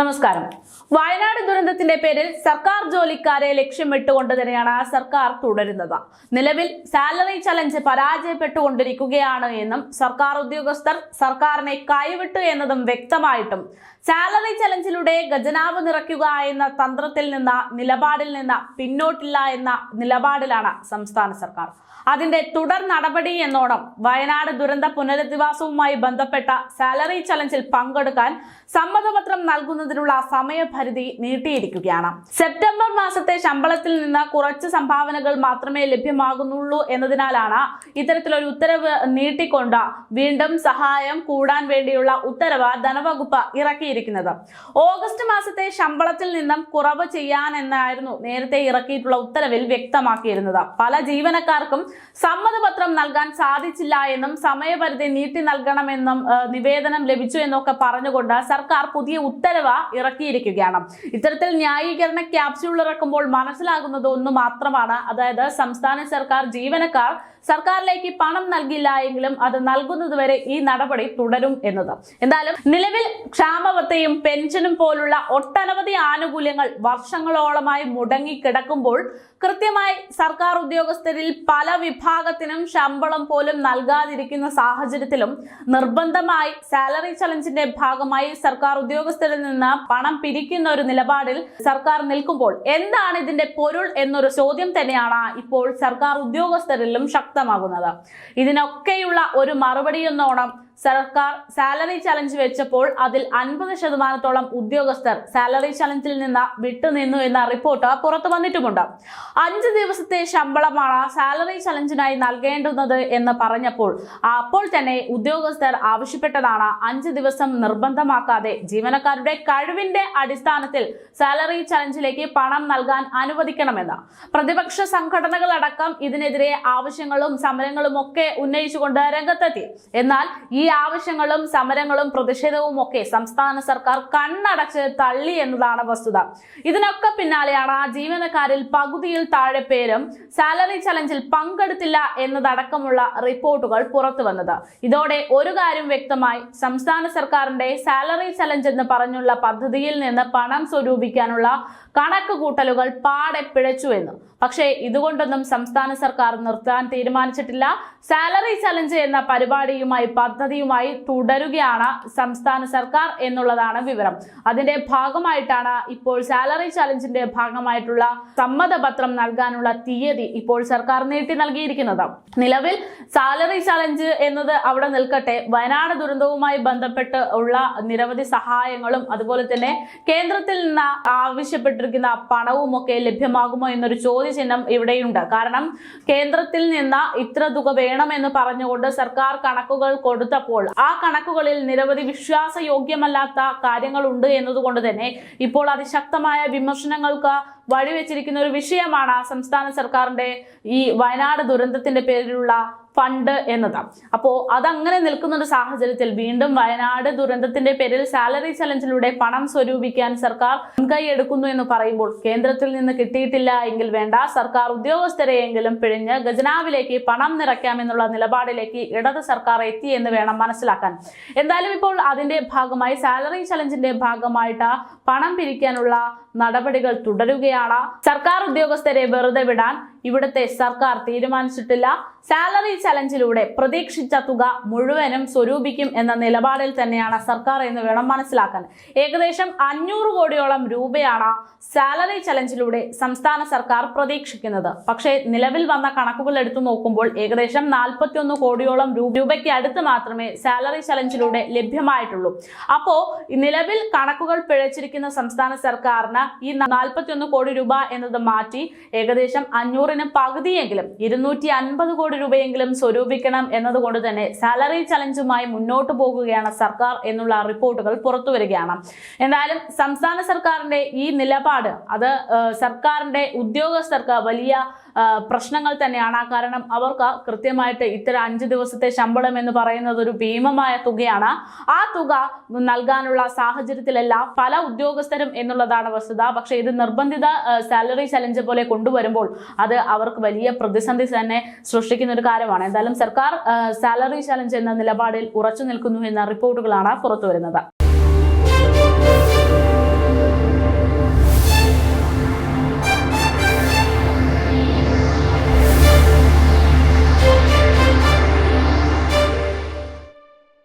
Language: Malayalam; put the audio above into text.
നമസ്കാരം. വയനാട് ദുരന്തത്തിന്റെ പേരിൽ സർക്കാർ ജോലിക്കാരെ ലക്ഷ്യമിട്ടുകൊണ്ട് തന്നെയാണ് സർക്കാർ തുടരുന്നത്. നിലവിൽ സാലറി ചലഞ്ച് പരാജയപ്പെട്ടുകൊണ്ടിരിക്കുകയാണ് എന്നും സർക്കാർ ഉദ്യോഗസ്ഥർ സർക്കാരിനെ കൈവിട്ടു എന്നതും വ്യക്തമായിട്ടും സാലറി ചലഞ്ചിലൂടെ ഖജനാവ് നിറയ്ക്കുക എന്ന തന്ത്രത്തിൽ നിന്ന് നിലപാടിൽ നിന്ന് പിന്നോട്ടില്ല എന്ന നിലപാടിലാണ് സംസ്ഥാന സർക്കാർ. അതിന്റെ തുടർ നടപടി എന്നോണം വയനാട് ദുരന്ത പുനരധിവാസവുമായി ബന്ധപ്പെട്ട സാലറി ചലഞ്ചിൽ പങ്കെടുക്കാൻ സമ്മതപത്രം നൽകുന്നതിനുള്ള സമയപരിധി നീട്ടിയിരിക്കുകയാണ്. സെപ്റ്റംബർ മാസത്തെ ശമ്പളത്തിൽ നിന്ന് കുറച്ച് സംഭാവനകൾ മാത്രമേ ലഭ്യമാകുന്നുള്ളൂ എന്നതിനാലാണ് ഇത്തരത്തിലൊരു ഉത്തരവ് നീട്ടിക്കൊണ്ട് വീണ്ടും സഹായം കൂടാൻ വേണ്ടിയുള്ള ഉത്തരവ് ധനവകുപ്പ് ഇറക്കിയിരിക്കുന്നത്. ഓഗസ്റ്റ് മാസത്തെ ശമ്പളത്തിൽ നിന്നും കുറവ് ചെയ്യാനെന്നായിരുന്നു നേരത്തെ ഇറക്കിയിട്ടുള്ള ഉത്തരവിൽ വ്യക്തമാക്കിയിരുന്നത്. പല ജീവനക്കാർക്കും സമ്മതപത്രം നൽകാൻ സാധിച്ചില്ല എന്നും സമയപരിധി നീട്ടി നൽകണമെന്നും നിവേദനം ലഭിച്ചു എന്നൊക്കെ പറഞ്ഞുകൊണ്ട് സർക്കാർ പുതിയ ഉത്തരവ് ഇറക്കിയിരിക്കുകയാണ്. ഇത്തരത്തിൽ ന്യായീകരണ ക്യാപ്സ്യൂൾ ഇറക്കുമ്പോൾ മനസ്സിലാകുന്നത് ഒന്ന് മാത്രമാണ്. അതായത് സംസ്ഥാന സർക്കാർ ജീവനക്കാർ സർക്കാരിലേക്ക് പണം നൽകില്ല എങ്കിലും അത് നൽകുന്നതുവരെ ഈ നടപടി തുടരും എന്നത്. എന്തായാലും നിലവിൽ ക്ഷാമബത്തയും പെൻഷനും പോലുള്ള ഒട്ടനവധി ആനുകൂല്യങ്ങൾ വർഷങ്ങളോളമായി മുടങ്ങി കിടക്കുമ്പോൾ കൃത്യമായി സർക്കാർ ഉദ്യോഗസ്ഥരിൽ പല വിഭാഗത്തിനും ശമ്പളം പോലും നൽകാതിരിക്കുന്ന സാഹചര്യത്തിലും നിർബന്ധമായി സാലറി ചലഞ്ചിന്റെ ഭാഗമായി സർക്കാർ ഉദ്യോഗസ്ഥരിൽ നിന്ന് പണം പിരിക്കുന്ന ഒരു നിലപാടിൽ സർക്കാർ നിൽക്കുമ്പോൾ എന്താണ് ഇതിന്റെ പൊരുൾ എന്നൊരു ചോദ്യം തന്നെയാണ് ഇപ്പോൾ സർക്കാർ ഉദ്യോഗസ്ഥരിലും ശക്തമാകുന്നത്. ഇതിനൊക്കെയുള്ള ഒരു മറുപടി എന്നോണം സർക്കാർ സാലറി ചലഞ്ച് വെച്ചപ്പോൾ അതിൽ അൻപത് ശതമാനത്തോളം ഉദ്യോഗസ്ഥർ സാലറി ചലഞ്ചിൽ നിന്ന് വിട്ടുനിന്നു എന്ന റിപ്പോർട്ട് പുറത്തു വന്നിട്ടുമുണ്ട്. അഞ്ച് ദിവസത്തെ ശമ്പളമാണ് സാലറി ചലഞ്ചിനായി നൽകേണ്ടുന്നത് എന്ന് പറഞ്ഞപ്പോൾ അപ്പോൾ തന്നെ ഉദ്യോഗസ്ഥർ ആവശ്യപ്പെട്ടതാണ് അഞ്ച് ദിവസം നിർബന്ധമാക്കാതെ ജീവനക്കാരുടെ കഴിവിന്റെ അടിസ്ഥാനത്തിൽ സാലറി ചലഞ്ചിലേക്ക് പണം നൽകാൻ അനുവദിക്കണമെന്ന്. പ്രതിപക്ഷ സംഘടനകളടക്കം ഇതിനെതിരെ ആവശ്യങ്ങളും സമരങ്ങളും ഒക്കെ ഉന്നയിച്ചുകൊണ്ട് രംഗത്തെത്തി. എന്നാൽ ഈ ആവശ്യങ്ങളും സമരങ്ങളും പ്രതിഷേധവും ഒക്കെ സംസ്ഥാന സർക്കാർ കണ്ണടച്ച് തള്ളി എന്നതാണ് വസ്തുത. ഇതിനൊക്കെ പിന്നാലെയാണ് ആ ജീവനക്കാരിൽ പകുതിയിൽ താഴെ പേരും സാലറി ചലഞ്ചിൽ പങ്കെടുത്തില്ല എന്നതടക്കമുള്ള റിപ്പോർട്ടുകൾ പുറത്തു വന്നത്. ഇതോടെ ഒരു കാര്യം വ്യക്തമായി സംസ്ഥാന സർക്കാരിന്റെ സാലറി ചലഞ്ച് എന്ന് പറഞ്ഞുള്ള പദ്ധതിയിൽ നിന്ന് പണം സ്വരൂപിക്കാനുള്ള കണക്ക് കൂട്ടലുകൾ പാടെ പിഴച്ചു എന്ന് പക്ഷേ ഇതുകൊണ്ടൊന്നും സംസ്ഥാന സർക്കാർ നിർത്താൻ തീരുമാനിച്ചിട്ടില്ല. സാലറി ചലഞ്ച് എന്ന പരിപാടിയുമായി പദ്ധതിയുമായി തുടരുകയാണ് സംസ്ഥാന സർക്കാർ എന്നുള്ളതാണ് വിവരം. അതിന്റെ ഭാഗമായിട്ടാണ് ഇപ്പോൾ സാലറി ചലഞ്ചിന്റെ ഭാഗമായിട്ടുള്ള സമ്മതപത്രം നൽകാനുള്ള തീയതി ഇപ്പോൾ സർക്കാർ നീട്ടി നൽകിയിരിക്കുന്നത്. നിലവിൽ സാലറി ചലഞ്ച് എന്നത് അവിടെ നിൽക്കട്ടെ. വയനാട് ദുരന്തവുമായി ബന്ധപ്പെട്ട് ഉള്ള നിരവധി സഹായങ്ങളും അതുപോലെ തന്നെ കേന്ദ്രത്തിൽ നിന്ന് ആവശ്യപ്പെട്ടിരിക്കുന്ന പണവും ഒക്കെ ലഭ്യമാകുമോ എന്നൊരു ചോദ്യചിഹ്നം ഇവിടെയുണ്ട്. കാരണം കേന്ദ്രത്തിൽ നിന്ന് ഇത്ര തുക വേണമെന്ന് പറഞ്ഞുകൊണ്ട് സർക്കാർ കണക്കുകൾ കൊടുത്തപ്പോൾ ആ കണക്കുകളിൽ നിരവധി വിശ്വാസയോഗ്യമല്ലാത്ത കാര്യങ്ങളുണ്ട് എന്നതുകൊണ്ട് തന്നെ ഇപ്പോൾ അതിശക്തമായ വിമർശനങ്ങൾക്ക് വഴിവെച്ചിരിക്കുന്ന ഒരു വിഷയമാണ് സംസ്ഥാന സർക്കാരിന്റെ ഈ വയനാട് ദുരന്തത്തിന്റെ പേരിലുള്ള ഫണ്ട് എന്നതാണ് അപ്പോ അതങ്ങനെ നിൽക്കുന്ന ഒരു സാഹചര്യത്തിൽ വീണ്ടും വയനാട് ദുരന്തത്തിന്റെ പേരിൽ സാലറി ചലഞ്ചിലൂടെ പണം സ്വരൂപിക്കാൻ സർക്കാർ മുൻകൈ എടുക്കുന്നു എന്ന് പറയുമ്പോൾ കേന്ദ്രത്തിൽ നിന്ന് കിട്ടിയിട്ടില്ല എങ്കിൽ വേണ്ട സർക്കാർ ഉദ്യോഗസ്ഥരെയെങ്കിലും പിഴിഞ്ഞ് ഖജനാവിലേക്ക് പണം നിറയ്ക്കാമെന്നുള്ള നിലപാടിലേക്ക് ഇടത് സർക്കാർ എത്തി എന്ന് വേണം മനസ്സിലാക്കാൻ. എന്തായാലും ഇപ്പോൾ അതിന്റെ ഭാഗമായി സാലറി ചലഞ്ചിന്റെ ഭാഗമായിട്ട് പണം പിരിക്കാനുള്ള നടപടികൾ തുടരുകയാണ്. സർക്കാർ ഉദ്യോഗസ്ഥരെ വെറുതെ വിടാൻ ഇവിടുത്തെ സർക്കാർ തീരുമാനിച്ചിട്ടില്ല. സാലറി ചലഞ്ചിലൂടെ പ്രതീക്ഷിച്ച തുക മുഴുവനും സ്വരൂപിക്കും എന്ന നിലപാടിൽ തന്നെയാണ് സർക്കാർ എന്ന് വേണം മനസ്സിലാക്കാൻ. ഏകദേശം അഞ്ഞൂറ് കോടിയോളം രൂപയാണ് സാലറി ചലഞ്ചിലൂടെ സംസ്ഥാന സർക്കാർ പ്രതീക്ഷിക്കുന്നത്. പക്ഷേ നിലവിൽ വന്ന കണക്കുകൾ എടുത്തു നോക്കുമ്പോൾ ഏകദേശം നാൽപ്പത്തിയൊന്ന് കോടിയോളം രൂപയ്ക്ക് അടുത്ത് മാത്രമേ സാലറി ചലഞ്ചിലൂടെ ലഭ്യമായിട്ടുള്ളൂ. അപ്പോ നിലവിൽ കണക്കുകൾ പിഴച്ചിരിക്കുന്ന സംസ്ഥാന സർക്കാരിന് ഈ നാൽപ്പത്തിയൊന്ന് കോടി രൂപ എന്നത് മാറ്റി ഏകദേശം അഞ്ഞൂറിന് പകുതിയെങ്കിലും ഇരുന്നൂറ്റി അൻപത് കോടി രൂപയെങ്കിലും സ്വരൂപിക്കണം എന്നതുകൊണ്ട് തന്നെ സാലറി ചലഞ്ചുമായി മുന്നോട്ട് പോകുകയാണ് സർക്കാർ എന്നുള്ള റിപ്പോർട്ടുകൾ പുറത്തു വരികയാണ്. എന്തായാലും സംസ്ഥാന സർക്കാരിന്റെ ഈ നിലപാട് അത് സർക്കാരിന്റെ ഉദ്യോഗസ്ഥർക്ക് വലിയ പ്രശ്നങ്ങൾ തന്നെയാണ്. കാരണം അവർക്ക് കൃത്യമായിട്ട് ഇത്തരം അഞ്ച് ദിവസത്തെ ശമ്പളം എന്ന് പറയുന്നത് ഒരു ഭീമമായ തുകയാണ്. ആ തുക നൽകാനുള്ള സാഹചര്യത്തിലല്ല പല ഉദ്യോഗസ്ഥരും എന്നുള്ളതാണ് വസ്തുത. പക്ഷെ ഇത് നിർബന്ധിത സാലറി ചലഞ്ച് പോലെ കൊണ്ടുവരുമ്പോൾ അത് അവർക്ക് വലിയ പ്രതിസന്ധി തന്നെ സൃഷ്ടിക്കുന്ന ഒരു കാര്യമാണ്. എന്തായാലും സർക്കാർ സാലറി ചലഞ്ച് എന്ന നിലപാടിൽ ഉറച്ചു നിൽക്കുന്നു എന്ന റിപ്പോർട്ടുകളാണ് പുറത്തു വരുന്നത്